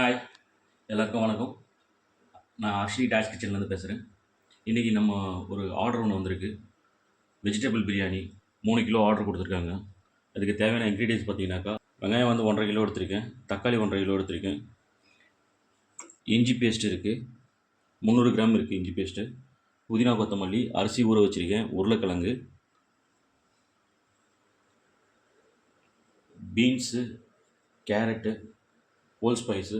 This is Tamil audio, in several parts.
ஹாய் எல்லாருக்கும் வணக்கம். நான் அஸ்லி டேஷ் கிச்சன்லேருந்து பேசுகிறேன் இன்றைக்கி நம்ம ஒரு ஆர்டர் ஒன்று வந்திருக்கு. வெஜிடபிள் பிரியாணி மூணு கிலோ ஆர்டர் கொடுத்துருக்காங்க. அதுக்கு தேவையான இன்க்ரீடியன்ஸ் பார்த்தீங்கன்னாக்கா வெங்காயம் வந்து ஒன்றரை கிலோ எடுத்திருக்கேன். தக்காளி ஒன்றரை கிலோ எடுத்திருக்கேன். இஞ்சி பேஸ்ட் இருக்குது முந்நூறு கிராம் இருக்குது இஞ்சி பேஸ்ட்டு புதினா கொத்தமல்லி அரிசி ஊற வச்சுருக்கேன். உருளைக்கிழங்கு. Beans carrot whole spice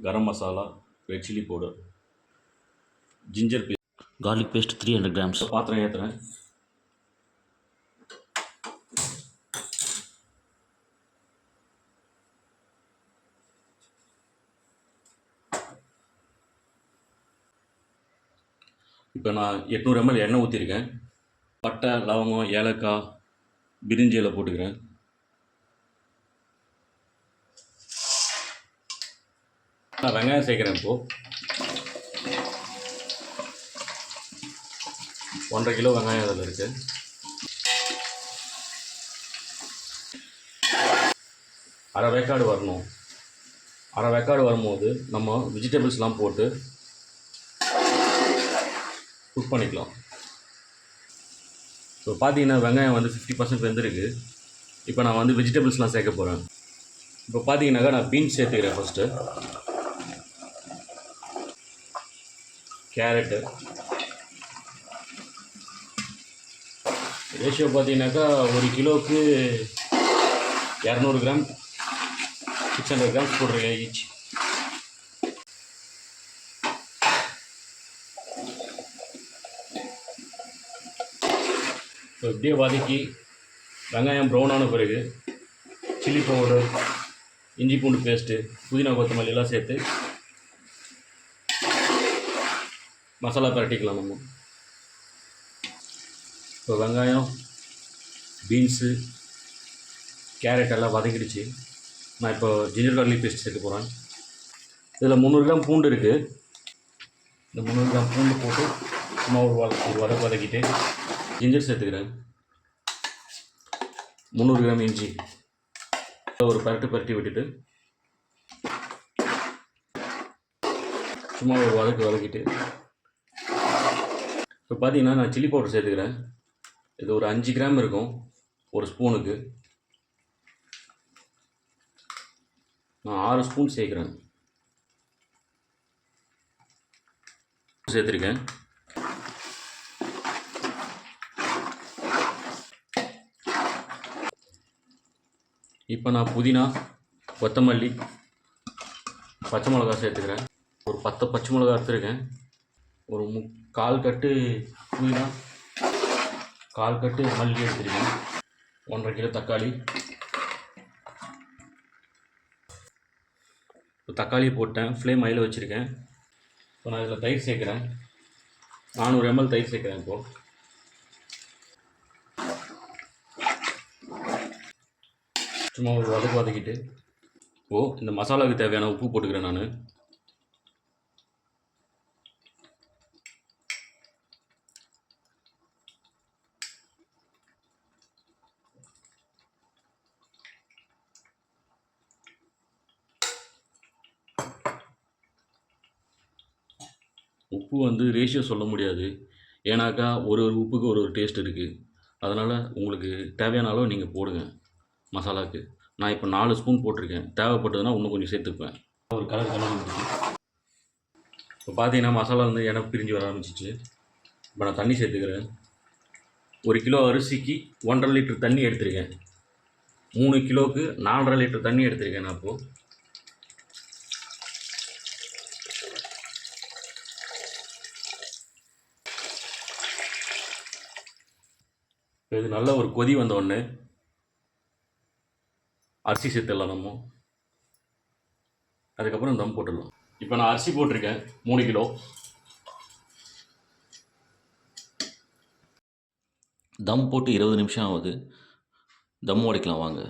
garam masala red chilli powder ginger paste garlic paste 300 grams. பாத்திரம் ஏற்றுறேன் இப்போ நான் எட்நூறு எம்எல் எண்ணெய் ஊற்றிருக்கேன் பட்டை லவங்கம் ஏலக்காய் பிரிஞ்சி இலை போட்டுக்கிறேன். நான் வெங்காயம் சேர்க்குறேன் இப்போது ஒன்றரை கிலோ வெங்காயம் அதில் இருக்குது அரை வேக்காடு வரணும். அரை வேக்காடு வரும்போது நம்ம வெஜிடபிள்ஸ்லாம் போட்டு குக் பண்ணிக்கலாம். ஸோ பார்த்தீங்கன்னா வெங்காயம் வந்து ஃபிஃப்டி பர்சன்ட் வெந்திருக்கு. இப்போ நான் வந்து வெஜிடபிள்ஸ்லாம் சேர்க்க போகிறேன் இப்போ பார்த்தீங்கன்னாக்கா நான் பீன்ஸ் சேர்த்துக்கிறேன் ஃபஸ்ட்டு கேரட்டு. ரேஷியோ பார்த்தீங்கன்னாக்கா ஒரு கிலோவுக்கு இரநூறு கிராம் சிக்ஸ் ஹண்ட்ரட் கிராம்ஸ் போட்டிருக்கேன் ஈச் ஸோ இப்படியே வதக்கி வெங்காயம் ப்ரௌன் ஆன பிறகு சில்லி பவுடர் இஞ்சி பூண்டு பேஸ்ட்டு புதினா கொத்தமல்லி எல்லாம் சேர்த்து மசாலா பரட்டிக்கலாம் நம்ம. இப்போ வெங்காயம் பீன்ஸு கேரட் எல்லாம் வதக்கிடுச்சு. நான் இப்போ ஜிஞ்சர் கார்லிக் பேஸ்ட் சேர்க்க போகிறேன் இதில் முந்நூறு கிராம் பூண்டு இருக்குது இந்த முந்நூறு கிராம் பூண்டு போட்டு சும்மா ஒரு வத ஒரு வதக்கு வதக்கிட்டு ஜிஞ்சர் சேர்த்துக்கிறேன். முந்நூறு கிராம் இஞ்சி. ஒரு பரட்டு பரட்டி விட்டுட்டு சும்மா ஒரு வதக்கு வதக்கிட்டு இப்போ பார்த்தீங்கன்னா நான் சில்லி பவுடர் சேர்த்துக்கிறேன். இது ஒரு அஞ்சு கிராம் இருக்கும் ஒரு ஸ்பூனுக்கு. நான் ஆறு ஸ்பூன் சேர்க்குறேன். சேர்த்துருக்கேன். இப்போ நான் புதினா கொத்தமல்லி பச்சை மிளகா சேர்த்துக்கிறேன். ஒரு பத்து பச்சை மிளகா எடுத்துருக்கேன். ஒரு மு கால் கட்டு புதினா கால் கட்டு மல்லி எடுத்துருக்கேன். ஒன்றரை கிலோ தக்காளி. இப்போ தக்காளி போட்டேன். ஃப்ளேம் அதில் வச்சுருக்கேன். இப்போ நான் இதில் தயிர் சேர்க்குறேன். நானூறு எம்எல் தயிர் சேர்க்குறேன் இப்போது சும்மா ஒரு வதக்கு வதக்கிட்டு. ஓ இந்த மசாலாவுக்கு தேவையான உப்பு போட்டுக்கிறேன் நான். உப்பு வந்து ரேஷியோ சொல்ல முடியாது. ஏன்னாக்கா ஒரு ஒரு உப்புக்கு ஒரு ஒரு டேஸ்ட் இருக்குது அதனால் உங்களுக்கு தேவையான அளவு நீங்கள் போடுங்க மசாலாவுக்கு நான் இப்போ நாலு ஸ்பூன் போட்டிருக்கேன். தேவைப்பட்டதுன்னா இன்னும் கொஞ்சம் சேர்த்துப்பேன். ஒரு கலர் கலர் இப்போ பார்த்தீங்கன்னா மசாலா வந்து எனக்கு பிரிஞ்சு வர ஆரம்பிச்சிச்சு. இப்போ நான் தண்ணி சேர்த்துக்கிறேன். ஒரு கிலோ அரிசிக்கு ஒன்றரை லிட்டர் தண்ணி எடுத்திருக்கேன். மூணு கிலோவுக்கு நாலரை லிட்டர் தண்ணி எடுத்திருக்கேன் நான் இப்போது இது நல்ல ஒரு கொதி வந்த உடனே அரிசி சேர்த்துடலாம் நம்ம அதுக்கப்புறம் தம் போட்டுடலாம். இப்போ நான் அரிசி போட்டிருக்கேன் மூணு கிலோ. தம் போட்டு இருபது நிமிஷம் ஆகுது. தம் உடைக்கலாம் வாங்க.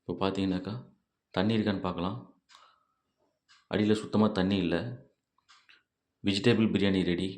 இப்போ பார்த்தீங்கன்னாக்கா தண்ணி இருக்கான்னு பார்க்கலாம். அடியில் சுத்தமாக தண்ணி இல்லை. Vegetable biryani ready